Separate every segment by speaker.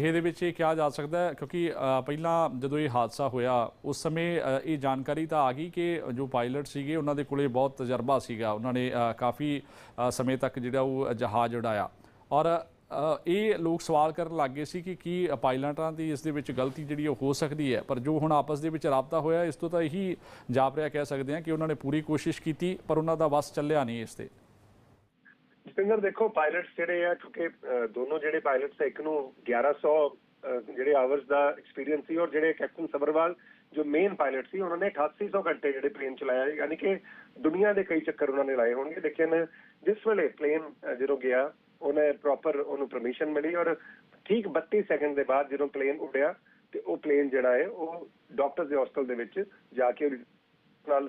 Speaker 1: ਇਹਦੇ ਵਿੱਚ ਇਹ ਕਿਹਾ ਜਾ ਸਕਦਾ ਹੈ ਕਿਉਂਕਿ ਪਹਿਲਾਂ ਜਦੋਂ ਇਹ ਹਾਦਸਾ ਹੋਇਆ, ਉਸ ਸਮੇਂ ਇਹ ਜਾਣਕਾਰੀ ਤਾਂ ਆ ਗਈ ਕਿ ਜੋ ਪਾਇਲਟ ਸੀਗੇ, ਉਹਨਾਂ ਦੇ ਕੋਲੇ ਬਹੁਤ ਤਜਰਬਾ ਸੀਗਾ। ਉਹਨਾਂ ਨੇ ਕਾਫੀ ਸਮੇਂ ਤੱਕ ਜਿਹੜਾ ਉਹ ਜਹਾਜ਼ ਉਡਾਇਆ। ਔਰ ਇਹ ਲੋਕ ਸਵਾਲ ਕਰਨ ਲੱਗੇ ਸੀ ਕਿ ਕੀ ਪਾਇਲਟਾਂ ਦੀ ਇਸ ਦੇ ਵਿੱਚ ਗਲਤੀ ਜਿਹੜੀ ਉਹ ਹੋ ਸਕਦੀ ਹੈ? ਪਰ ਜੋ ਹੁਣ ਆਪਸ ਦੇ ਵਿੱਚ ਰਾਬਤਾ ਹੋਇਆ, ਇਸ ਤੋਂ ਤਾਂ ਇਹੀ ਜਾਪ ਰਿਹਾ ਕਹਿ ਸਕਦੇ ਹਾਂ ਕਿ ਉਹਨਾਂ ਨੇ ਪੂਰੀ ਕੋਸ਼ਿਸ਼ ਕੀਤੀ, ਪਰ ਉਹਨਾਂ ਦਾ ਵਸ ਚੱਲਿਆ ਨਹੀਂ ਇਸ ਤੇ।
Speaker 2: ਜਤਿੰਦਰ ਦੇਖੋ ਪਾਇਲਟਸ ਜਿਹੜੇ ਆ ਕਿਉਂਕਿ ਦੋਨੋਂ ਜਿਹੜੇ ਪਾਇਲਟਸ ਇੱਕ ਨੂੰ 1100 ਅਹ, ਜਿਹੜੇ ਆਵਰਸ ਦਾ ਐਕਸਪੀਰੀਅੰਸ ਸੀ ਔਰ ਜਿਹੜੇ ਕੈਪਟਨ ਸਬਰਵਾਲ ਜੋ ਮੇਨ ਪਾਇਲਟ ਸੀ ਉਹਨਾਂ ਨੇ 8800 ਘੰਟੇ ਜਿਹੜੇ ਪਲੇਨ ਚਲਾਇਆ ਯਾਨੀ ਕਿ ਦੁਨੀਆ ਦੇ ਕਈ ਚੱਕਰ ਉਹਨਾਂ ਨੇ ਲਾਏ ਹੋਣਗੇ। ਲੇਕਿਨ ਜਿਸ ਵੇਲੇ ਪਲੇਨ ਜਦੋਂ ਗਿਆ ਉਹਨੇ ਪ੍ਰੋਪਰ ਉਹਨੂੰ ਪਰਮਿਸ਼ਨ ਮਿਲੀ ਔਰ ਠੀਕ 32 ਸੈਕਿੰਡ ਦੇ ਬਾਅਦ ਜਦੋਂ ਪਲੇਨ ਉੱਡਿਆ ਤੇ ਉਹ ਪਲੇਨ ਜਿਹੜਾ ਹੈ ਉਹ ਡਾਕਟਰਸ ਦੇ ਹਸਪਤਾਲ ਦੇ ਵਿੱਚ ਜਾ ਕੇ ਨਾਲ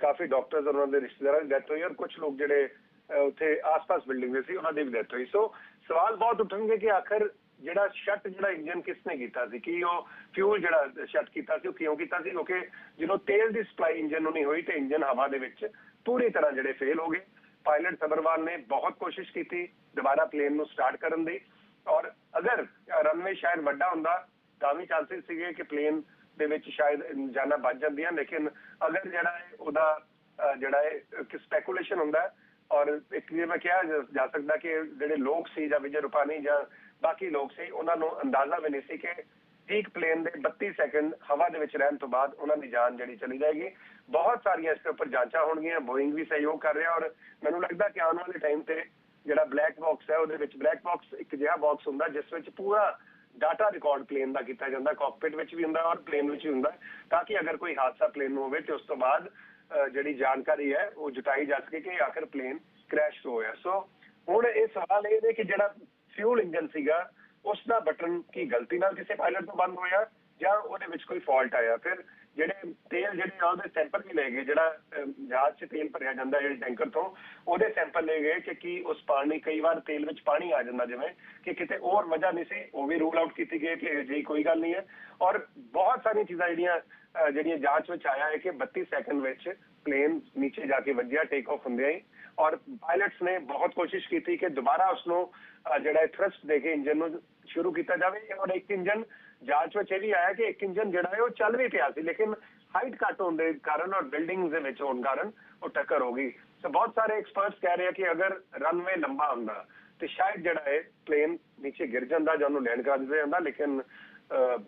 Speaker 2: ਕਾਫੀ ਡਾਕਟਰਸ ਔਰ ਉਹਨਾਂ ਦੇ ਰਿਸ਼ਤੇਦਾਰਾਂ ਦੀ ਡੈਥ ਹੋਈ ਔਰ ਕੁਝ ਲੋਕ ਜਿਹੜੇ ਉੱਥੇ ਆਸ-ਪਾਸ ਬਿਲਡਿੰਗ ਦੇ ਸੀ, ਉਹਨਾਂ ਦੀ ਵੀ ਡੈਥ ਹੋਈ। ਸੋ ਸਵਾਲ ਬਹੁਤ ਉੱਠਣਗੇ ਕਿ ਆਖਰ ਜਿਹੜਾ ਸ਼ਟ ਜਿਹੜਾ ਇੰਜਨ ਕਿਸ ਨੇ ਕੀਤਾ ਸੀ? ਕਿ ਉਹ ਫਿਊਲ ਜਿਹੜਾ ਸ਼ਟ ਕੀਤਾ ਸੀ, ਉਹ ਕਿਉਂ ਕੀਤਾ ਸੀ? ਕਿਉਂਕਿ ਜਦੋਂ ਤੇਲ ਦੀ ਸਪਲਾਈ ਇੰਜਨ ਨੂੰ ਨਹੀਂ ਹੋਈ ਤੇ ਇੰਜਨ ਹਵਾ ਦੇ ਵਿੱਚ ਪੂਰੀ ਤਰ੍ਹਾਂ ਜਿਹੜੇ ਫੇਲ ਹੋ ਗਏ। ਪਾਇਲਟ ਸਬਰਵਾਲ ਨੇ ਬਹੁਤ ਕੋਸ਼ਿਸ਼ ਕੀਤੀ, ਦੁਬਾਰਾ ਪਲੇਨ ਨੂੰ ਸਟਾਰਟ ਕਰਨ ਦੀ। ਔਰ ਅਗਰ ਰਨਵੇ ਸ਼ਾਇਦ ਵੱਡਾ ਹੁੰਦਾ, ਤਾਂ ਵੀ ਚਾਂਸਸ ਸੀਗੇ ਕਿ ਪਲੇਨ ਦੇ ਵਿੱਚ ਸ਼ਾਇਦ ਜਾਨਾਂ ਬਚ ਜਾਂਦੀਆਂ। ਲੇਕਿਨ ਅਗਰ ਜਿਹੜਾ ਹੈ ਉਹਦਾ ਜਿਹੜਾ ਹੈ ਕਿ ਸਪੈਕੂਲੇਸ਼ਨ ਹੁੰਦਾ ਔਰ ਇੱਕ ਜੇ ਮੈਂ ਕਿਹਾ ਜਾ ਸਕਦਾ ਕਿ ਜਿਹੜੇ ਲੋਕ ਸੀ ਜਾਂ ਵਿਜੇ ਰੂਪਾਨੀ ਜਾਂ ਬਾਕੀ ਲੋਕ ਸੀ, ਉਹਨਾਂ ਨੂੰ ਅੰਦਾਜ਼ਾ ਵੀ ਨਹੀਂ ਸੀ ਕਿ ਇੱਕ ਪਲੇਨ ਦੇ 32 ਸੈਕਿੰਡ ਹਵਾ ਦੇ ਵਿੱਚ ਰਹਿਣ ਤੋਂ ਬਾਅਦ ਉਹਨਾਂ ਦੀ ਜਾਨ ਜਿਹੜੀ ਚਲੀ ਜਾਏਗੀ। ਬਹੁਤ ਸਾਰੀਆਂ ਇਸ ਦੇ ਉੱਪਰ ਜਾਂਚਾਂ ਹੋਣਗੀਆਂ ਬੋਇੰਗ ਵੀ ਸਹਿਯੋਗ ਕਰ ਰਿਹਾ ਔਰ ਮੈਨੂੰ ਲੱਗਦਾ ਕਿ ਆਉਣ ਵਾਲੇ ਟਾਈਮ ਤੇ ਜਿਹੜਾ ਬਲੈਕ ਬਾਕਸ ਹੈ, ਉਹਦੇ ਵਿੱਚ ਬਲੈਕ ਬਾਕਸ ਇੱਕ ਜਿਹਾ ਬਾਕਸ ਹੁੰਦਾ, ਜਿਸ ਵਿੱਚ ਪੂਰਾ ਡਾਟਾ ਰਿਕਾਰਡ ਪਲੇਨ ਦਾ ਕੀਤਾ ਜਾਂਦਾ ਕਾਕਪਿਟ ਵਿੱਚ ਵੀ ਹੁੰਦਾ ਔਰ ਪਲੇਨ ਵਿੱਚ ਵੀ ਹੁੰਦਾ, ਤਾਂ ਕਿ ਅਗਰ ਕੋਈ ਹਾਦਸਾ ਪਲੇਨ ਨੂੰ ਹੋਵੇ ਤੇ ਉਸ ਤੋਂ ਬਾਅਦ ਜਿਹੜੀ ਜਾਣਕਾਰੀ ਹੈ, ਉਹ ਜੁਟਾਈ ਜਾ ਸਕੇ ਕਿ ਆਖਰ ਪਲੇਨ ਕ੍ਰੈਸ਼ ਹੋਇਆ। ਸੋ ਹੁਣ ਇਹ ਸਵਾਲ ਇਹ ਨੇ ਕਿ ਜਿਹੜਾ ਫਿਊਲ ਇੰਜਨ ਸੀਗਾ ਉਸ ਦਾ ਬਟਨ ਕੀ ਗਲਤੀ ਨਾਲ ਕਿਸੇ ਪਾਇਲਟ ਤੋਂ ਬੰਦ ਹੋਇਆ ਜਾਂ ਉਹਦੇ ਵਿੱਚ ਕੋਈ ਫਾਲਟ ਆਇਆ? ਫਿਰ ਜਿਹੜੇ ਤੇਲ ਜਿਹੜੇ ਆ ਉਹਦੇ ਸੈਂਪਲ ਵੀ ਲੈ ਗਏ ਜਿਹੜਾ ਅਮ, ਜਹਾਜ਼ 'ਚ ਤੇਲ ਭਰਿਆ ਜਾਂਦਾ ਜਿਹੜੇ ਟੈਂਕਰ ਤੋਂ ਉਹਦੇ ਸੈਂਪਲ ਲੈ ਗਏ ਕਿ ਕੀ ਉਸ ਪਾਣੀ ਕਈ ਵਾਰ ਤੇਲ ਵਿੱਚ ਪਾਣੀ ਆ ਜਾਂਦਾ ਜਿਵੇਂ ਕਿ ਕਿਤੇ ਹੋਰ ਵਜ੍ਹਾ ਨਹੀਂ ਸੀ ਉਹ ਵੀ ਰੂਲ ਆਊਟ ਕੀਤੀ ਗਈ ਕਿ ਜੀ ਕੋਈ ਗੱਲ ਨਹੀਂ ਹੈ। ਔਰ ਬਹੁਤ ਸਾਰੀਆਂ ਚੀਜ਼ਾਂ ਜਿਹੜੀਆਂ ਜਿਹੜੀਆਂ ਜਾਂਚ ਵਿੱਚ ਆਇਆ ਹੈ ਕਿ 32 ਸੈਕਿੰਡ ਵਿੱਚ ਪਲੇਨ ਨੀਚੇ ਜਾ ਕੇ ਵੱਜਿਆ ਟੇਕ ਆਫ ਹੁੰਦਿਆਂ ਹੀ। ਔਰ ਪਾਇਲਟਸ ਨੇ ਬਹੁਤ ਕੋਸ਼ਿਸ਼ ਕੀਤੀ ਕਿ ਦੁਬਾਰਾ ਉਸ ਨੂੰ ਜਿਹੜਾ ਹੈ ਥਰਸਟ ਦੇ ਕੇ ਇੰਜਨ ਨੂੰ ਸ਼ੁਰੂ ਕੀਤਾ ਜਾਵੇ ਔਰ ਇੱਕ ਇੰਜਨ ਜਾਂਚ ਵਿੱਚ ਇਹ ਵੀ ਆਇਆ ਕਿ ਇੱਕ ਇੰਜਨ ਜਿਹੜਾ ਹੈ ਉਹ ਚੱਲ ਵੀ ਪਿਆ ਸੀ ਲੇਕਿਨ ਹਾਈਟ ਘੱਟ ਹੋਣ ਦੇ ਕਾਰਨ ਔਰ ਬਿਲਡਿੰਗਸ ਦੇ ਵਿੱਚ ਹੋਣ ਕਾਰਨ ਉਹ ਟੱਕਰ ਹੋ ਗਈ। ਸੋ ਬਹੁਤ ਸਾਰੇ ਐਕਸਪਰਟਸ ਕਹਿ ਰਹੇ ਆ ਕਿ ਅਗਰ ਰਨਵੇ ਲੰਬਾ ਹੁੰਦਾ ਤੇ ਸ਼ਾਇਦ ਜਿਹੜਾ ਹੈ ਪਲੇਨ ਨੀਚੇ ਗਿਰ ਜਾਂਦਾ ਜਾਂ ਉਹਨੂੰ ਲੈਂਡ ਕਰਾ ਦਿੱਤਾ ਜਾਂਦਾ ਲੇਕਿਨ ਅਹ,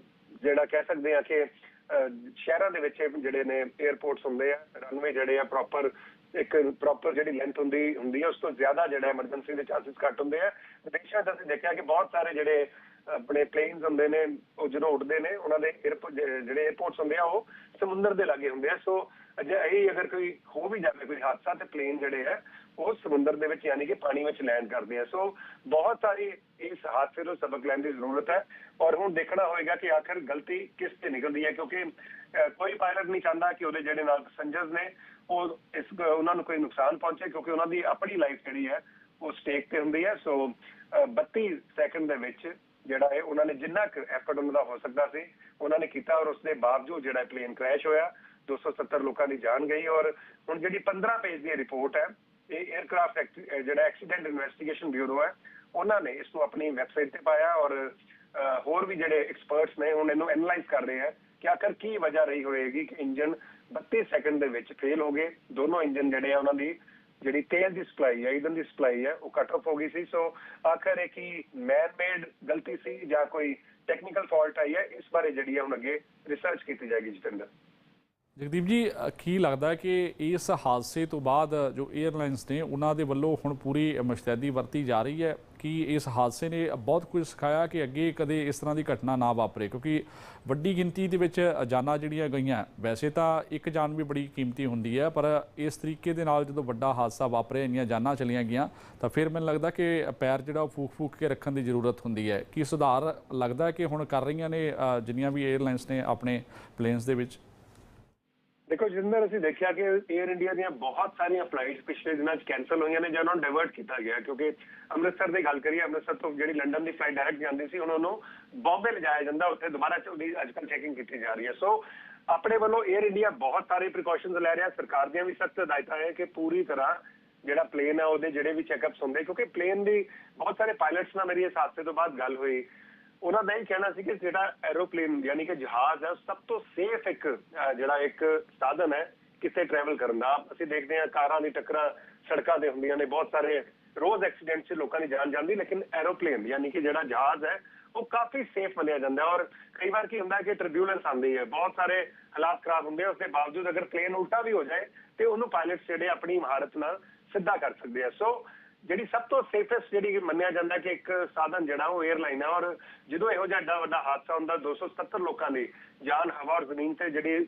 Speaker 2: ਜਿਹੜਾ ਕਹਿ ਸਕਦੇ ਆ ਕਿ ਅਹ, ਸ਼ਹਿਰਾਂ ਦੇ ਵਿੱਚ ਜਿਹੜੇ ਨੇ 에ਅਰਪੋਰਟਸ ਹੁੰਦੇ ਆ ਰਨਵੇ ਜਿਹੜੇ ਆ ਪ੍ਰੋਪਰ ਇੱਕ ਪ੍ਰੋਪਰ ਜਿਹੜੀ ਲੈਂਥ ਹੁੰਦੀ ਹੁੰਦੀ ਹੈ ਉਸ ਤੋਂ ਜ਼ਿਆਦਾ ਜਿਹੜਾ ਐਮਰਜੈਂਸੀ ਦੇ ਚਾਂਸਸ ਘੱਟ ਹੁੰਦੇ ਆ। ਵਿਦੇਸ਼ਾਂ 'ਚ ਅਸੀਂ ਦੇਖਿਆ ਕਿ ਬਹੁਤ ਸਾਰੇ ਜਿਹੜੇ ਆਪਣੇ ਪਲੇਨਸ ਹੁੰਦੇ ਨੇ ਉਹ ਜਦੋਂ ਉੱਡਦੇ ਨੇ ਉਹਨਾਂ ਦੇ airport- ਜਿਹੜੇ 에ਅਰਪੋਰਟਸ ਹੁੰਦੇ ਆ ਉਹ ਸਮੁੰਦਰ ਦੇ ਲਾਗੇ ਹੁੰਦੇ ਆ। ਸੋ ਜੇ ਇਹ ਅਗਰ ਕੋਈ ਹੋ ਵੀ ਜਾਵੇ ਕੋਈ ਹਾਦਸਾ ਤੇ ਪਲੇਨ ਜਿਹੜੇ ਆ ਉਹ ਸਮੁੰਦਰ ਦੇ ਵਿੱਚ ਯਾਨੀ ਕਿ ਪਾਣੀ ਵਿੱਚ ਲੈਂਡ ਕਰਦੇ ਆ। ਸੋ ਬਹੁਤ ਸਾਰੀ ਇਸ ਹਾਦਸੇ ਤੋਂ ਸਬਕ ਲੈਣ ਦੀ ਜ਼ਰੂਰਤ ਹੈ। ਔਰ ਹੁਣ ਦੇਖਣਾ ਹੋਏਗਾ ਕਿ ਆਖਰ ਗਲਤੀ ਕਿਸ ਤੇ ਨਿਕਲਦੀ ਹੈ ਕਿਉਂਕਿ ਕੋਈ ਪਾਇਲਟ ਨਹੀਂ ਚਾਹੁੰਦਾ ਕਿ ਉਹਦੇ ਜਿਹੜੇ ਨਾਲ ਪੈਸੰਜਰਸ ਨੇ ਉਹ ਇਸ ਉਹਨਾਂ ਨੂੰ ਕੋਈ ਨੁਕਸਾਨ ਪਹੁੰਚੇ ਕਿਉਂਕਿ ਉਹਨਾਂ ਦੀ ਆਪਣੀ ਲਾਈਫ ਜਿਹੜੀ ਹੈ ਉਹ ਸਟੇਕ ਤੇ ਹੁੰਦੀ ਹੈ। ਸੋ ਅਹ, 32 ਸੈਕਿੰਡ ਦੇ ਵਿੱਚ ਜਿਹੜਾ ਹੈ ਉਹਨਾਂ ਨੇ ਜਿੰਨਾ ਕੁ ਐਫਰਟ ਉਹਨਾਂ ਦਾ ਹੋ ਸਕਦਾ ਸੀ ਉਹਨਾਂ ਨੇ ਕੀਤਾ ਔਰ ਉਸ ਦੇ ਬਾਵਜੂਦ ਜਿਹੜਾ ਪਲੇਨ ਕ੍ਰੈਸ਼ ਹੋਇਆ 270 ਲੋਕਾਂ ਦੀ ਜਾਨ ਗਈ ਔਰ ਹੁਣ ਜਿਹੜੀ 15 ਪੇਜ ਦੀ ਰਿਪੋਰਟ ਹੈ ਇਹ 에ਅਰਕ੍ਰਾਫਟ ਜਿਹੜਾ ਐਕਸੀਡੈਂਟ ਇਨਵੈਸਟੀਗੇਸ਼ਨ ਬਿਊਰੋ ਹੈ ਉਹਨਾਂ ਨੇ ਇਸ ਨੂੰ ਆਪਣੀ ਵੈਬਸਾਈਟ ਤੇ ਪਾਇਆ ਔਰ ਅਹ, ਹੋਰ ਵੀ ਜਿਹੜੇ ਐਕਸਪਰਟਸ ਨੇ ਹੁਣ ਇਹਨੂੰ ਐਨਲਾਈਜ਼ ਕਰ ਰਹੇ ਆ ਕਿ ਆਖਰ ਕੀ ਵਜ੍ਹਾ ਰਹੀ ਹੋਏਗੀ ਕਿ ਇੰਜਨ 32 ਸੈਕਿੰਡ ਦੇ ਵਿੱਚ ਫੇਲ ਹੋ ਗਏ ਦੋਨੋਂ ਇੰਜਨ ਜਿਹੜੇ ਆ ਉਹਨਾਂ ਦੀ ਜਿਹੜੀ ਤੇਲ ਦੀ ਸਪਲਾਈ ਹੈ ਈਂਧਨ ਦੀ ਸਪਲਾਈ ਹੈ ਉਹ ਕੱਟ ਆਫ ਹੋ ਗਈ ਸੀ। ਸੋ ਆਖਰ ਇਹ ਕਿ ਮੈਨ ਮੇਡ ਗਲਤੀ ਸੀ ਜਾਂ ਕੋਈ ਟੈਕਨੀਕਲ ਫਾਲਟ ਆਈ ਹੈ? ਇਸ ਬਾਰੇ ਜਿਹੜੀ ਹੈ ਹੁਣ ਅੱਗੇ ਰਿਸਰਚ ਕੀਤੀ ਜਾਏਗੀ ਜਤਿੰਦਰ।
Speaker 1: ਜਗਦੀਪ ਜੀ ਕੀ ਲੱਗਦਾ ਕਿ ਇਸ ਹਾਦਸੇ ਤੋਂ ਬਾਅਦ ਜੋ 에ਅਰਲਾਈਨਸ ਨੇ, ਉਹਨਾਂ ਦੇ ਵੱਲੋਂ ਹੁਣ ਪੂਰੀ ਮੁਸ਼ਤੈਦੀ ਵਰਤੀ ਜਾ ਰਹੀ ਹੈ? ਕਿ ਇਸ ਹਾਦਸੇ ਨੇ ਬਹੁਤ ਕੁਝ ਸਿਖਾਇਆ ਕਿ ਅੱਗੇ ਕਦੇ ਇਸ ਤਰ੍ਹਾਂ ਦੀ ਘਟਨਾ ਨਾ ਵਾਪਰੇ, ਕਿਉਂਕਿ ਵੱਡੀ ਗਿਣਤੀ ਦੇ ਵਿੱਚ ਜਾਨਾਂ ਜਿਹੜੀਆਂ ਗਈਆਂ, ਵੈਸੇ ਤਾਂ ਇੱਕ ਜਾਨ ਵੀ ਬੜੀ ਕੀਮਤੀ ਹੁੰਦੀ ਹੈ, ਪਰ ਇਸ ਤਰੀਕੇ ਦੇ ਨਾਲ ਜਦੋਂ ਵੱਡਾ ਹਾਦਸਾ ਵਾਪਰਿਆ, ਇੰਨੀਆਂ ਜਾਨਾਂ ਚਲੀਆਂ ਗਈਆਂ, ਤਾਂ ਫਿਰ ਮੈਨੂੰ ਲੱਗਦਾ ਕਿ ਪੈਰ ਜਿਹੜਾ ਉਹ ਫੂਕ ਫੂਕ ਕੇ ਰੱਖਣ ਦੀ ਜ਼ਰੂਰਤ ਹੁੰਦੀ ਹੈ। ਕੀ ਸੁਧਾਰ ਲੱਗਦਾ ਕਿ ਹੁਣ ਕਰ ਰਹੀਆਂ ਨੇ ਜਿੰਨੀਆਂ ਵੀ 에ਅਰਲਾਈਨਸ ਨੇ ਆਪਣੇ ਪਲੇਨਸ ਦੇ ਵਿੱਚ?
Speaker 2: ਦੇਖੋ, ਜਿੰਦਰ ਅਸੀਂ ਦੇਖਿਆ ਕਿ 에ਅਰ ਇੰਡੀਆ ਦੀਆਂ ਬਹੁਤ ਸਾਰੀਆਂ ਫਲਾਈਟਸ ਪਿਛਲੇ ਦਿਨਾਂ 'ਚ ਕੈਨਸਲ ਹੋਈਆਂ ਨੇ ਜਾਂ ਉਹਨਾਂ ਨੂੰ ਡਾਇਵਰਟ ਕੀਤਾ ਗਿਆ ਕਿਉਂਕਿ ਅੰਮ੍ਰਿਤਸਰ ਦੀ ਗੱਲ ਕਰੀਏ, ਅੰਮ੍ਰਿਤਸਰ ਤੋਂ ਜਿਹੜੀ ਲੰਡਨ ਦੀ ਫਲਾਈਟ ਡਾਇਰੈਕਟ ਜਾਂਦੀ ਸੀ, ਉਹਨਾਂ ਨੂੰ ਬੰਬੇ ਲਿਜਾਇਆ ਜਾਂਦਾ, ਉੱਥੇ ਦੁਬਾਰਾ ਉਹਦੀ ਅੱਜਕੱਲ ਚੈਕਿੰਗ ਕੀਤੀ ਜਾ ਰਹੀ ਹੈ। ਸੋ ਆਪਣੇ ਵੱਲੋਂ 에ਅਰ ਇੰਡੀਆ ਬਹੁਤ ਸਾਰੇ ਪ੍ਰੀਕਾਸ਼ਨਸ ਲੈ ਰਿਹਾ ਸਰਕਾਰ ਦੀਆਂ ਵੀ ਸਖਤ ਹਦਾਇਤਾਂ ਹੈ ਕਿ ਪੂਰੀ ਤਰ੍ਹਾਂ ਜਿਹੜਾ ਪਲੇਨ ਹੈ ਉਹਦੇ ਜਿਹੜੇ ਵੀ ਚੈੱਕਅਪਸ ਹੁੰਦੇ, ਕਿਉਂਕਿ ਪਲੇਨ ਦੀ ਬਹੁਤ ਸਾਰੇ ਪਾਇਲਟਸ ਨਾਲ ਮੇਰੀ ਇਸ ਹਾਦਸੇ ਤੋਂ ਬਾਅਦ ਗੱਲ ਹੋਈ। ਉਹਨਾਂ ਦਾ ਇਹ ਕਹਿਣਾ ਸੀ ਕਿ ਜਿਹੜਾ ਐਰੋਪਲੇਨ ਯਾਨੀ ਕਿ ਜਹਾਜ਼ ਹੈ ਸਭ ਤੋਂ ਸੇਫ ਇੱਕ ਜਿਹੜਾ ਇੱਕ ਸਾਧਨ ਹੈ ਕਿਤੇ ਟਰੈਵਲ ਕਰਨ ਦਾ। ਅਸੀਂ ਦੇਖਦੇ ਹਾਂ ਕਾਰਾਂ ਦੀ ਟੱਕਰਾਂ ਸੜਕਾਂ ਤੇ ਹੁੰਦੀਆਂ ਨੇ, ਬਹੁਤ ਸਾਰੇ ਰੋਜ਼ ਐਕਸੀਡੈਂਟ 'ਚ ਲੋਕਾਂ ਦੀ ਜਾਨ ਜਾਂਦੀ, ਲੇਕਿਨ ਐਰੋਪਲੇਨ ਯਾਨੀ ਕਿ ਜਿਹੜਾ ਜਹਾਜ਼ ਹੈ, ਉਹ ਕਾਫੀ ਸੇਫ ਮੰਨਿਆ ਜਾਂਦਾ ਔਰ ਕਈ ਵਾਰ ਕੀ ਹੁੰਦਾ ਕਿ ਟਰਬਿਊਲੈਂਸ ਆਉਂਦੀ ਹੈ, ਬਹੁਤ ਸਾਰੇ ਹਾਲਾਤ ਖਰਾਬ ਹੁੰਦੇ ਆ, ਉਸ ਦੇ ਬਾਵਜੂਦ ਅਗਰ ਪਲੇਨ ਉਲਟਾ ਵੀ ਹੋ ਜਾਏ, ਤੇ ਉਹਨੂੰ ਪਾਇਲਟ ਜਿਹੜੇ ਆਪਣੀ ਮਹਾਰਤ ਨਾਲ ਸਿੱਧਾ ਕਰ ਸਕਦੇ ਆ। ਸੋ ਜਿਹੜੀ ਸਭ ਤੋਂ ਸੇਫੈਸਟ ਜਿਹੜੀ ਮੰਨਿਆ ਜਾਂਦਾ ਕਿ ਇੱਕ ਸਾਧਨ ਜਿਹੜਾ ਉਹ 에ਅਰਲਾਈਨ ਹੈ ਔਰ ਜਦੋਂ ਇਹੋ ਜਿਹਾ ਏਡਾ ਵੱਡਾ ਹਾਦਸਾ ਹੁੰਦਾ 270 ਲੋਕਾਂ ਦੀ ਜਾਨ, ਹਵਾ ਔਰ ਜ਼ਮੀਨ ਤੇ ਜਿਹੜੀ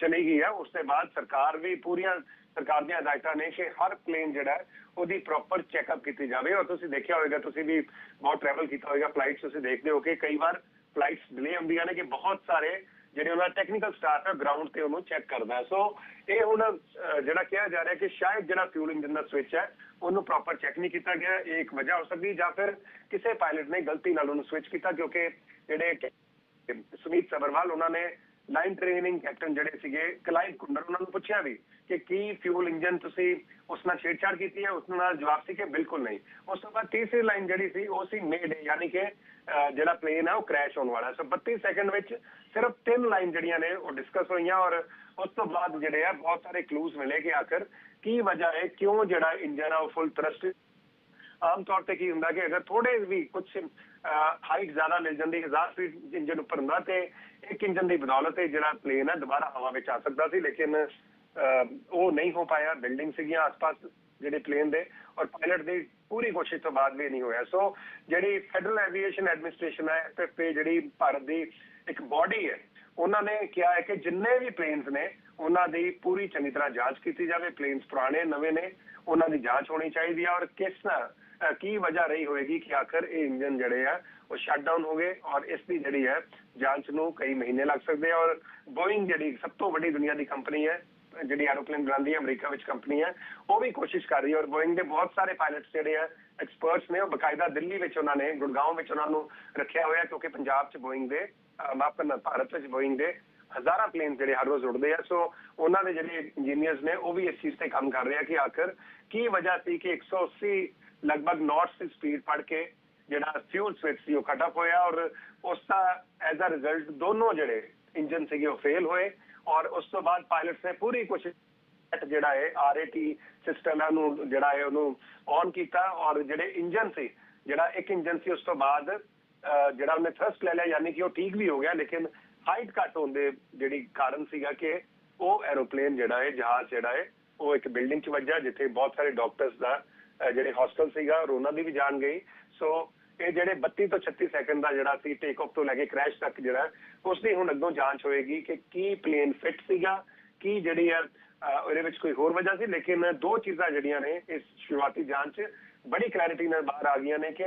Speaker 2: ਚਲੀ ਗਈ ਹੈ ਉਸ ਤੋਂ ਬਾਅਦ ਸਰਕਾਰ ਵੀ ਪੂਰੀਆਂ, ਸਰਕਾਰ ਦੀਆਂ ਹਦਾਇਤਾਂ ਨੇ ਕਿ ਹਰ ਪਲੇਨ ਜਿਹੜਾ ਉਹਦੀ ਪ੍ਰੋਪਰ ਚੈੱਕਅਪ ਕੀਤੀ ਜਾਵੇ ਔਰ ਤੁਸੀਂ ਦੇਖਿਆ ਹੋਵੇਗਾ, ਤੁਸੀਂ ਵੀ ਬਹੁਤ ਟਰੈਵਲ ਕੀਤਾ ਹੋਵੇਗਾ ਫਲਾਈਟਸ ਤੁਸੀਂ ਦੇਖਦੇ ਹੋ ਕਿ ਕਈ ਵਾਰ ਫਲਾਈਟਸ ਡਿਲੇ ਹੁੰਦੀਆਂ ਨੇ ਕਿ ਬਹੁਤ ਸਾਰੇ ਜਿਹੜੇ ਉਹਨਾਂ ਦਾ ਟੈਕਨੀਕਲ ਸਟਾਫ ਹੈ ਗਰਾਊਂਡ ਤੇ ਉਹਨੂੰ ਚੈੱਕ ਕਰਦਾ ਸੋ ਇਹ ਹੁਣ ਅਹ, ਜਿਹੜਾ ਕਿਹਾ ਜਾ ਰਿਹਾ ਕਿ ਸ਼ਾਇਦ ਜਿਹੜਾ ਫਿਊਲ ਇੰਜਨ ਦਾ ਸਵਿਚ ਹੈ ਉਹਨੂੰ ਪ੍ਰੋਪਰ ਚੈੱਕ ਨਹੀਂ ਕੀਤਾ ਗਿਆ। ਇਹ ਇੱਕ ਵਜ੍ਹਾ ਹੋ ਸਕਦੀ ਜਾਂ ਫਿਰ ਕਿਸੇ ਪਾਇਲਟ ਨੇ ਗਲਤੀ ਨਾਲ ਉਹਨੂੰ ਸਵਿਚ ਕੀਤਾ ਕਿਉਂਕਿ ਜਿਹੜੇ ਸੁਮੀਤ ਸਬਰਵਾਲ ਉਹਨਾਂ ਨੇ ਲਾਈਨ ਟ੍ਰੇਨਿੰਗ ਕੈਪਟਨ ਜਿਹੜੇ ਸੀਗੇ ਕਲਾਈਵ ਕੁੰਡਰ ਉਹਨਾਂ ਨੂੰ ਪੁੱਛਿਆ ਵੀ ਕਿ ਕੀ ਫਿਊਲ ਇੰਜਨ ਤੁਸੀਂ ਉਸ ਨਾਲ ਛੇੜਛਾੜ ਕੀਤੀ ਹੈ? ਉਸ ਨਾਲ ਜਵਾਬ ਸੀ ਕਿ ਬਿਲਕੁਲ ਨਹੀਂ। ਉਸ ਤੋਂ ਬਾਅਦ ਤੀਸਰੀ ਲਾਈਨ ਜਿਹੜੀ ਸੀ ਉਹ ਸੀ ਮੇਡ ਯਾਨੀ ਕਿ ਅਹ, ਜਿਹੜਾ ਪਲੇਨ ਹੈ ਉਹ ਕ੍ਰੈਸ਼ ਹੋਣ ਵਾਲਾ ਸੋ 32 ਸੈਕਿੰਡ ਵਿੱਚ ਸਿਰਫ ਤਿੰਨ ਲਾਈਨ ਜਿਹੜੀਆਂ ਨੇ ਉਹ ਡਿਸਕਸ ਹੋਈਆਂ ਔਰ ਉਸ ਤੋਂ ਬਾਅਦ ਜਿਹੜੇ ਆ ਬਹੁਤ ਸਾਰੇ ਕਲੂਜ਼ ਮਿਲੇ ਕਿ ਆਖਰ ਕੀ ਵਜ੍ਹਾ ਹੈ ਕਿਉਂ ਜਿਹੜਾ ਇੰਜਨ ਆ ਉਹ ਫੁੱਲ ਥਰਸਟ ਆਮ ਤੌਰ ਤੇ ਕੀ ਹੁੰਦਾ ਕਿ ਅਗਰ ਥੋੜੇ ਵੀ ਕੁਝ ਹਾਈਟ ਜ਼ਿਆਦਾ ਮਿਲ ਜਾਂਦੀ 1000 ਫੀਟ ਇੰਜਨ ਉੱਪਰ ਹੁੰਦਾ ਤੇ ਇੱਕ ਇੰਜਨ ਦੀ ਬਦੌਲਤ ਇਹ ਜਿਹੜਾ ਪਲੇਨ ਹੈ ਦੁਬਾਰਾ ਹਵਾ ਵਿੱਚ ਆ ਸਕਦਾ ਸੀ ਲੇਕਿਨ ਅਹ, ਉਹ ਨਹੀਂ ਹੋ ਪਾਇਆ। ਬਿਲਡਿੰਗ ਸੀਗੀਆਂ ਆਸ-ਪਾਸ ਜਿਹੜੇ ਪਲੇਨ ਦੇ ਔਰ ਪਾਇਲਟ ਦੀ ਪੂਰੀ ਕੋਸ਼ਿਸ਼ ਤੋਂ ਬਾਅਦ ਵੀ ਨਹੀਂ ਹੋਇਆ। ਸੋ ਜਿਹੜੀ ਫੈਡਰਲ ਐਵੀਏਸ਼ਨ ਐਡਮਿਨਿਸਟ੍ਰੇਸ਼ਨ ਹੈ ਐਫਐਫਏ ਜਿਹੜੀ ਭਾਰਤ ਦੀ ਇੱਕ ਬਾਡੀ ਹੈ, ਉਹਨਾਂ ਨੇ ਕਿਹਾ ਹੈ ਕਿ ਜਿੰਨੇ ਵੀ ਪਲੇਨਸ ਨੇ, ਉਹਨਾਂ ਦੀ ਪੂਰੀ ਚੰਗੀ ਤਰ੍ਹਾਂ ਜਾਂਚ ਕੀਤੀ ਜਾਵੇ। ਪਲੇਨਸ ਪੁਰਾਣੇ, ਨਵੇਂ ਨੇ, ਉਹਨਾਂ ਦੀ ਜਾਂਚ ਹੋਣੀ ਚਾਹੀਦੀ ਹੈ। ਔਰ ਕਿਸ ਤਰ੍ਹਾਂ ਕੀ ਵਜ੍ਹਾ ਰਹੀ ਹੋਏਗੀ ਕਿ ਆਖਰ ਇਹ ਇੰਜਨ ਜਿਹੜੇ ਆ, ਉਹ ਸ਼ਟ ਡਾਊਨ ਹੋ ਗਏ ਔਰ ਇਸ ਦੀ ਜਿਹੜੀ ਹੈ, ਜਾਂਚ ਨੂੰ ਕਈ ਮਹੀਨੇ ਲੱਗ ਸਕਦੇ ਆ। ਔਰ ਬੋਇੰਗ ਜਿਹੜੀ ਸਭ ਤੋਂ ਵੱਡੀ ਦੁਨੀਆ ਦੀ ਕੰਪਨੀ ਹੈ ਜਿਹੜੀ ਐਰੋਪਲੇਨ ਬਣਾਉਂਦੀ ਹੈ, ਅਮਰੀਕਾ ਵਿੱਚ ਕੰਪਨੀ ਹੈ, ਉਹ ਵੀ ਕੋਸ਼ਿਸ਼ ਕਰ ਰਹੀ ਹੈ ਔਰ ਬੋਇੰਗ ਦੇ ਬਹੁਤ ਸਾਰੇ ਪਾਇਲਟਸ ਜਿਹੜੇ ਆ ਐਕਸਪਰਟਸ ਨੇ, ਉਹ ਬਕਾਇਦਾ ਦਿੱਲੀ ਵਿੱਚ ਉਹਨਾਂ ਨੇ ਗੁੜਗਾਉਂ ਵਿੱਚ ਉਹਨਾਂ ਨੂੰ ਰੱਖਿਆ ਹੋਇਆ ਕਿਉਂਕਿ ਪੰਜਾਬ 'ਚ ਬੋਇੰਗ ਦੇ ਮਾਫ਼ ਕਰਨਾ ਭਾਰਤ ਵਿੱਚ ਬੋਇੰਗ ਦੇ ਹਜ਼ਾਰਾਂ ਪਲੇਨ ਜਿਹੜੇ ਹਰ ਰੋਜ਼ ਉੱਡਦੇ ਆ ਸੋ ਉਹਨਾਂ ਦੇ ਜਿਹੜੇ ਇੰਜੀਨੀਅਰਸ ਨੇ, ਉਹ ਵੀ ਇਸ ਚੀਜ਼ ਤੇ ਕੰਮ ਕਰ ਰਹੇ ਆ ਕਿ ਆਖਰ ਕੀ ਵਜ੍ਹਾ ਸੀ ਕਿ 180 ਲਗਭਗ ਨੌਟ ਦੀ ਸਪੀਡ ਫੜ ਕੇ ਜਿਹੜਾ ਫਿਊਲ ਸਵਿਚ ਸੀ ਉਹ ਕੱਟ ਆਫ ਹੋਇਆ ਔਰ ਉਸ ਦਾ ਐਜ਼ ਅ ਰਿਜ਼ਲਟ ਦੋਨੋਂ ਜਿਹੜੇ ਇੰਜਨ ਸੀਗੇ ਉਹ ਫੇਲ ਹੋਏ। ਔਰ ਉਸ ਤੋਂ ਬਾਅਦ ਪਾਇਲਟਸ ਨੇ ਪੂਰੀ ਕੋਸ਼ਿਸ਼ ਜਿਹੜਾ ਹੈ ਆਰਏਟੀ ਸਿਸਟਮ ਹੈ ਉਹਨੂੰ ਜਿਹੜਾ ਹੈ ਉਹਨੂੰ ਔਨ ਕੀਤਾ ਔਰ ਜਿਹੜੇ ਇੰਜਨ ਸੀ ਜਿਹੜਾ ਇੱਕ ਇੰਜਨ ਸੀ ਉਸ ਤੋਂ ਬਾਅਦ ਅਹ, ਜਿਹੜਾ ਉਹਨੇ ਥਰਸਟ ਲੈ ਲਿਆ ਯਾਨੀ ਕਿ ਉਹ ਠੀਕ ਵੀ ਹੋ ਗਿਆ ਲੇਕਿਨ ਹਾਈਟ ਘੱਟ ਹੋਣ ਦੇ ਜਿਹੜੀ ਕਾਰਨ ਸੀਗਾ ਕਿ ਉਹ ਐਰੋਪਲੇਨ ਜਿਹੜਾ ਹੈ ਜਹਾਜ਼ ਜਿਹੜਾ ਹੈ ਉਹ ਇੱਕ ਬਿਲਡਿੰਗ 'ਚ ਵੱਜਾ ਜਿੱਥੇ ਬਹੁਤ ਸਾਰੇ ਡਾਕਟਰਸ ਦਾ ਜਿਹੜੇ ਹਸਪਤਾਲ ਸੀਗਾ ਔਰ ਉਹਨਾਂ ਦੀ ਵੀ ਜਾਨ ਗਈ। ਸੋ ਇਹ ਜਿਹੜੇ 32 ਤੋਂ 36 ਸੈਕਿੰਡ ਦਾ ਜਿਹੜਾ ਸੀ ਟੇਕ ਆਫ ਤੋਂ ਲੈ ਕੇ ਕ੍ਰੈਸ਼ ਤੱਕ ਜਿਹੜਾ ਉਸ ਦੀ ਹੁਣ ਅੱਗੋਂ ਜਾਂਚ ਹੋਏਗੀ ਕਿ ਕੀ ਪਲੇਨ ਫਿਟ ਸੀਗਾ ਕੀ ਜਿਹੜੀ ਹੈ ਅਹ, ਉਹਦੇ ਵਿੱਚ ਕੋਈ ਹੋਰ ਵਜ੍ਹਾ ਸੀ ਲੇਕਿਨ ਦੋ ਚੀਜ਼ਾਂ ਜਿਹੜੀਆਂ ਨੇ ਇਸ ਸ਼ੁਰੂਆਤੀ ਜਾਂਚ ਬੜੀ ਕਲੈਰਿਟੀ ਨਾਲ ਬਾਹਰ ਆ ਗਈਆਂ ਨੇ ਕਿ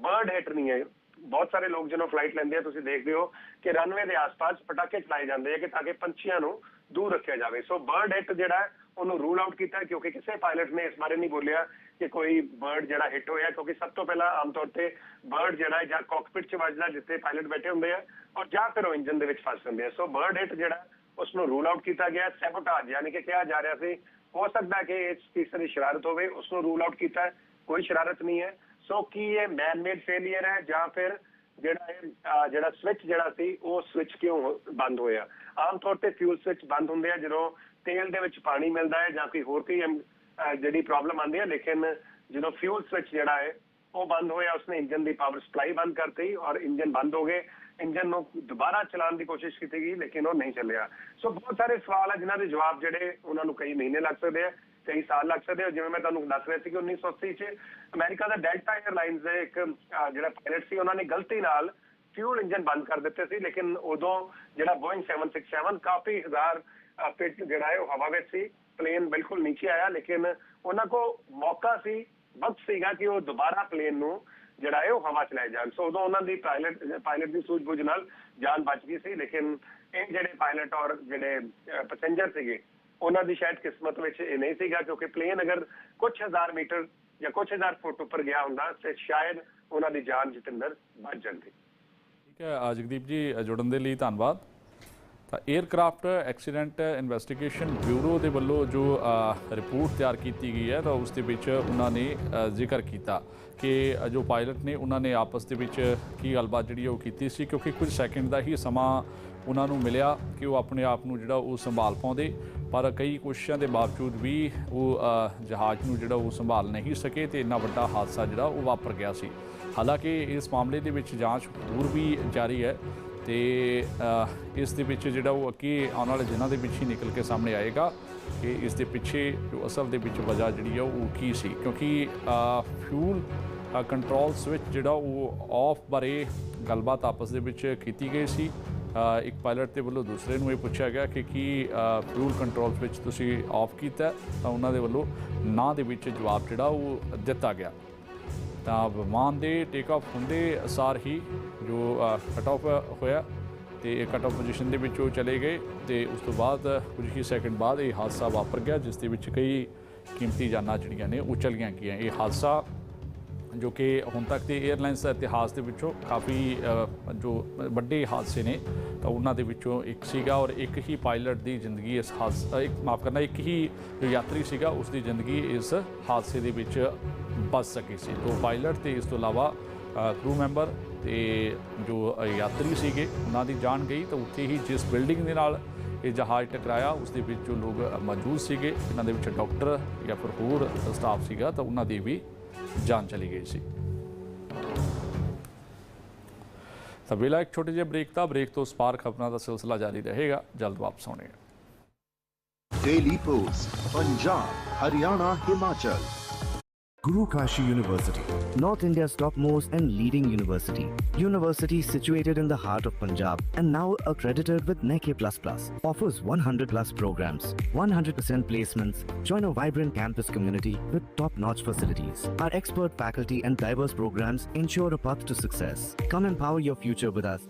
Speaker 2: ਬਰਡ ਹਿੱਟ ਨਹੀਂ ਹੈ। ਬਹੁਤ ਸਾਰੇ ਲੋਕ ਜਦੋਂ ਫਲਾਈਟ ਲੈਂਦੇ ਆ ਤੁਸੀਂ ਦੇਖਦੇ ਹੋ ਕਿ ਰਨਵੇ ਦੇ ਆਸ-ਪਾਸ ਪਟਾਕੇ ਚਲਾਏ ਜਾਂਦੇ ਆ ਕਿ ਤਾਂ ਕਿ ਪੰਛੀਆਂ ਨੂੰ ਦੂਰ ਰੱਖਿਆ ਜਾਵੇ। ਸੋ ਬਰਡ ਹਿੱਟ ਜਿਹੜਾ ਉਹਨੂੰ ਰੂਲ ਆਊਟ ਕੀਤਾ ਕਿਉਂਕਿ ਕਿਸੇ ਪਾਇਲਟ ਨੇ ਇਸ ਬਾਰੇ ਨਹੀਂ ਬੋਲਿਆ ਕਿ ਕੋਈ ਬਰਡ ਜਿਹੜਾ ਹਿੱਟ ਹੋਇਆ, ਕਿਉਂਕਿ ਸਭ ਤੋਂ ਪਹਿਲਾਂ ਆਮ ਤੌਰ ਤੇ ਬਰਡ ਜਿਹੜਾ ਹੈ ਜਾਂ ਕਾਕਪਿਟ 'ਚ ਵੱਜਦਾ ਜਿੱਥੇ ਪਾਇਲਟ ਬੈਠੇ ਹੁੰਦੇ ਆ ਔਰ ਜਾਂ ਫਿਰ ਉਹ ਇੰਜਨ ਦੇ ਵਿੱਚ ਫਸ ਜਾਂਦੇ ਆ। ਸੋ ਬਰਡ ਹਿੱਟ ਜਿਹੜਾ ਉਸ ਨੂੰ ਰੂਲ ਆਊਟ ਕੀਤਾ ਗਿਆ ਸੈਬੋਟਾਜ ਯਾਨੀ ਕਿ ਕਿਹਾ ਜਾ ਰਿਹਾ ਸੀ। ਹੋ ਸਕਦਾ ਕਿ ਇਸ ਤੀਸਰੀ ਸ਼ਰਾਰਤ ਹੋਵੇ ਉਸ ਨੂੰ ਰੂਲ ਆਊਟ ਕੀਤਾ ਕੋਈ ਸ਼ਰਾਰਤ ਨਹੀਂ ਹੈ। ਸੋ ਕੀ ਇਹ ਮੈਨ ਮੇਡ ਫੇਲਿਅਰ ਹੈ ਜਾਂ ਫਿਰ ਜਿਹੜਾ ਇਹ ਜਿਹੜਾ ਸਵਿਚ ਜਿਹੜਾ ਸੀ, ਉਹ ਸਵਿਚ ਕਿਉਂ ਬੰਦ ਹੋਇਆ? ਆਮ ਤੌਰ ਤੇ ਫਿਊਲ ਸਵਿਚ ਬੰਦ ਹੁੰਦੇ ਆ ਜਦੋਂ ਤੇਲ ਦੇ ਵਿੱਚ ਪਾਣੀ ਮਿਲਦਾ ਹੈ ਜਾਂ ਕੋਈ ਹੋਰ ਕੋਈ ਜਿਹੜੀ ਪ੍ਰੋਬਲਮ ਆਉਂਦੀ ਹੈ ਲੇਕਿਨ ਜਦੋਂ ਫਿਊਲ ਸਵਿਚ ਜਿਹੜਾ ਹੈ ਉਹ ਬੰਦ ਹੋਇਆ ਉਸਨੇ ਇੰਜਨ ਦੀ ਪਾਵਰ ਸਪਲਾਈ ਬੰਦ ਕਰਤੀ ਔਰ ਇੰਜਨ ਬੰਦ ਹੋ ਗਏ। ਇੰਜਨ ਨੂੰ ਦੁਬਾਰਾ ਚਲਾਉਣ ਦੀ ਕੋਸ਼ਿਸ਼ ਕੀਤੀ ਗਈ ਲੇਕਿਨ ਉਹ ਨਹੀਂ ਚੱਲਿਆ। ਸੋ ਬਹੁਤ ਸਾਰੇ ਸਵਾਲ ਆ ਜਿਨ੍ਹਾਂ ਦੇ ਜਵਾਬ ਜਿਹੜੇ ਉਹਨਾਂ ਨੂੰ ਕਈ ਮਹੀਨੇ ਲੱਗ ਸਕਦੇ ਆ ਕਈ ਸਾਲ ਲੱਗ ਸਕਦੇ ਆ। ਜਿਵੇਂ ਮੈਂ ਤੁਹਾਨੂੰ ਦੱਸ ਰਿਹਾ ਸੀ ਕਿ 1980 ਚ ਅਮਰੀਕਾ ਦਾ ਡੈਲਟਾ 에ਅਰਲਾਈਨਸ ਦੇ ਇੱਕ ਅਹ, ਜਿਹੜਾ ਪਾਇਲਟ ਸੀ ਉਹਨਾਂ ਨੇ ਗਲਤੀ ਨਾਲ ਫਿਊਲ ਇੰਜਨ ਬੰਦ ਕਰ ਦਿੱਤੇ ਸੀ ਲੇਕਿਨ ਉਦੋਂ ਜਿਹੜਾ ਬੋਇੰਗ 767 ਕਾਫੀ ਹਜ਼ਾਰ ਫਿਟ ਜਿਹੜਾ ਹੈ ਉਹ ਹਵਾ ਵਿੱਚ ਸੀ। ਪਲੇਨ ਬਿਲਕੁਲ ਨੀਚੇ ਆਇਆ, ਲੇਕਿਨ ਉਹਨਾਂ ਕੋ ਮੌਕਾ ਸੀ, ਵਕਤ ਸੀਗਾ ਕਿ ਉਹ ਦੁਬਾਰਾ ਪਲੇਨ ਨੂੰ ਜਿਹੜਾ ਹੈ ਉਹ ਹਵਾ ਚ ਲੈ ਜਾਣ। ਸੋ ਉਦੋਂ ਉਹਨਾਂ ਦੀ ਪਾਇਲਟ ਪਾਇਲਟ ਦੀ ਸੂਝ-ਬੂਝ ਨਾਲ ਜਾਨ ਬਚ ਗਈ ਸੀ, ਲੇਕਿਨ ਇਹ ਜਿਹੜੇ ਪਾਇਲਟ ਔਰ ਜਿਹੜੇ ਪੈਸੇਂਜਰ ਸੀਗੇ, ਉਹਨਾਂ ਦੀ ਸ਼ਾਇਦ ਕਿਸਮਤ ਵਿੱਚ ਇਹ ਨਹੀਂ ਸੀਗਾ, ਕਿਉਂਕਿ ਪਲੇਨ ਅਗਰ ਕੁਝ ਹਜ਼ਾਰ ਮੀਟਰ ਜਾਂ ਕੁਝ ਹਜ਼ਾਰ ਫੁੱਟ ਉੱਪਰ ਗਿਆ ਹੁੰਦਾ, ਤੇ ਸ਼ਾਇਦ ਉਹਨਾਂ ਦੀ ਜਾਨ ਜਤਿੰਦਰ ਬਚ ਜਾਂਦੀ।
Speaker 1: ਠੀਕ ਹੈ ਜਗਦੀਪ ਜੀ ਜੁੜਨ ਦੇ ਲਈ ਧੰਨਵਾਦ। 에ਅਰਕ੍ਰਾਫਟ ਐਕਸੀਡੈਂਟ ਇਨਵੈਸਟੀਗੇਸ਼ਨ ਬਿਊਰੋ ਦੇ ਵੱਲੋਂ ਜੋ ਰਿਪੋਰਟ ਤਿਆਰ ਕੀਤੀ ਗਈ ਹੈ, ਤਾਂ ਉਸ ਦੇ ਵਿੱਚ ਉਹਨਾਂ ਨੇ ਜ਼ਿਕਰ ਕੀਤਾ ਕਿ ਜੋ ਪਾਇਲਟ ਨੇ ਉਹਨਾਂ ਨੇ ਆਪਸ ਦੇ ਵਿੱਚ ਕੀ ਗੱਲਬਾਤ ਜਿਹੜੀ ਹੈ ਉਹ ਕੀਤੀ ਸੀ, ਕਿਉਂਕਿ ਕੁਝ ਸੈਕਿੰਡ ਦਾ ਹੀ ਸਮਾਂ ਉਹਨਾਂ ਨੂੰ ਮਿਲਿਆ ਕਿ ਉਹ ਆਪਣੇ ਆਪ ਨੂੰ ਜਿਹੜਾ ਉਹ ਸੰਭਾਲ ਪਾਉਂਦੇ, ਪਰ ਕਈ ਕੋਸ਼ਿਸ਼ਾਂ ਦੇ ਬਾਵਜੂਦ ਵੀ ਉਹ ਜਹਾਜ਼ ਨੂੰ ਜਿਹੜਾ ਉਹ ਸੰਭਾਲ ਨਹੀਂ ਸਕੇ ਤੇ ਇੰਨਾ ਵੱਡਾ ਹਾਦਸਾ ਜਿਹੜਾ ਉਹ ਵਾਪਰ ਗਿਆ ਸੀ। ਹਾਲਾਂਕਿ ਇਸ ਮਾਮਲੇ ਦੇ ਵਿੱਚ ਜਾਂਚ ਹੋਰ ਵੀ ਜਾਰੀ ਹੈ। ਤੇ ਇਸ ਦੇ ਵਿੱਚ ਜਿਹੜਾ ਉਹ ਅੱਗੇ ਆਉਣ ਵਾਲੇ ਦਿਨਾਂ ਦੇ ਵਿੱਚ ਹੀ ਨਿਕਲ ਕੇ ਸਾਹਮਣੇ ਆਏਗਾ ਕਿ ਇਸ ਦੇ ਪਿੱਛੇ ਜੋ ਅਸਲ ਦੇ ਵਿੱਚ ਵਜ੍ਹਾ ਜਿਹੜੀ ਆ ਉਹ ਕੀ ਸੀ। ਕਿਉਂਕਿ ਫਿਊਲ ਕੰਟਰੋਲ ਸਵਿਚ ਜਿਹੜਾ ਉਹ ਆਫ ਬਾਰੇ ਗੱਲਬਾਤ ਆਪਸ ਦੇ ਵਿੱਚ ਕੀਤੀ ਗਈ ਸੀ। ਇੱਕ ਪਾਇਲਟ ਦੇ ਵੱਲੋਂ ਦੂਸਰੇ ਨੂੰ ਇਹ ਪੁੱਛਿਆ ਗਿਆ ਕਿ ਕੀ ਫਿਊਲ ਕੰਟਰੋਲ ਸਵਿਚ ਤੁਸੀਂ ਆਫ ਕੀਤਾ, ਤਾਂ ਉਹਨਾਂ ਦੇ ਵੱਲੋਂ ਨਾ ਦੇ ਵਿੱਚ ਜਵਾਬ ਜਿਹੜਾ ਉਹ ਦਿੱਤਾ ਗਿਆ। ਤਾਂ ਵਿਮਾਨ ਦੇ ਟੇਕ ਆਫ ਹੁੰਦੇ ਸਾਰ ਹੀ ਜੋ ਕਟ ਆਫ ਹੋਇਆ ਤੇ ਕਟ ਆਫ ਪੋਜੀਸ਼ਨ ਦੇ ਵਿੱਚ ਉਹ ਚਲੇ ਗਏ ਤੇ ਉਸ ਤੋਂ ਬਾਅਦ ਕੁਝ ਹੀ ਸੈਕਿੰਡ ਬਾਅਦ ਇਹ ਹਾਦਸਾ ਵਾਪਰ ਗਿਆ, ਜਿਸ ਦੇ ਵਿੱਚ ਕਈ ਕੀਮਤੀ ਜਾਨਾਂ ਜਿਹੜੀਆਂ ਨੇ ਉਹ ਚਲੀਆਂ ਗਈਆਂ। ਇਹ ਹਾਦਸਾ ਜੋ ਕਿ ਹੁਣ ਤੱਕ ਦੇ 에ਅਰਲਾਈਨਸ ਦਾ ਇਤਿਹਾਸ ਦੇ ਵਿੱਚੋਂ ਕਾਫੀ ਜੋ ਵੱਡੇ ਹਾਦਸੇ ਨੇ, ਤਾਂ ਉਹਨਾਂ ਦੇ ਵਿੱਚੋਂ ਇੱਕ ਸੀਗਾ ਔਰ ਇੱਕ ਹੀ ਪਾਇਲਟ ਦੀ ਜ਼ਿੰਦਗੀ ਇਸ ਹਾਦਸਾ, ਇੱਕ, ਮਾਫ ਕਰਨਾ, ਇੱਕ ਹੀ ਜੋ ਯਾਤਰੀ ਸੀਗਾ, ਉਸ ਦੀ ਜ਼ਿੰਦਗੀ ਇਸ ਹਾਦਸੇ ਦੇ ਵਿੱਚ ਬਚ ਸਕੀ ਸੀ। ਤੋਂ ਪਾਇਲਟ ਤੇ ਇਸ ਤੋਂ ਇਲਾਵਾ ਕਰੂ ਮੈਂਬਰ ਤੇ ਜੋ ਯਾਤਰੀ ਸੀਗੇ, ਉਹਨਾਂ ਦੀ ਜਾਨ ਗਈ ਤਾਂ ਉੱਥੇ ਹੀ ਜਿਸ ਬਿਲਡਿੰਗ ਦੇ ਨਾਲ ਇਹ ਜਹਾਜ਼ ਟਕਰਾਇਆ, ਉਸ ਦੇ ਵਿੱਚ ਜੋ ਲੋਕ ਮੌਜੂਦ ਸੀਗੇ, ਇਹਨਾਂ ਦੇ ਵਿੱਚ ਡਾਕਟਰ ਜਾਂ ਫਿਰ ਹੋਰ ਸਟਾਫ ਸੀਗਾ ਤਾਂ ਉਹਨਾਂ ਦੀ ਵੀ ਜਾਨ ਚਲੀ ਗਈ ਸੀ। ਤਾਂ ਵੇਲਾ ਇੱਕ ਛੋਟੇ ਜਿਹੇ ਬ੍ਰੇਕ ਦਾ ਬ੍ਰੇਕ ਤੋਂ ਸਪਾਰ ਖਬਰਾਂ ਦਾ ਸਿਲਸਿਲਾ ਜਾਰੀ ਰਹੇਗਾ। ਜਲਦ ਵਾਪਸ ਆਉਣੇ
Speaker 3: daily post Punjab Haryana Himachal
Speaker 4: Guru Kashi University.
Speaker 5: North India's topmost and leading university. University situated in the heart of Punjab and now accredited with NEC++. Offers 100 plus programs, 100% placements. Join a vibrant campus community with top-notch facilities. Our expert faculty and diverse programs ensure a path to success. Come empower your future with us.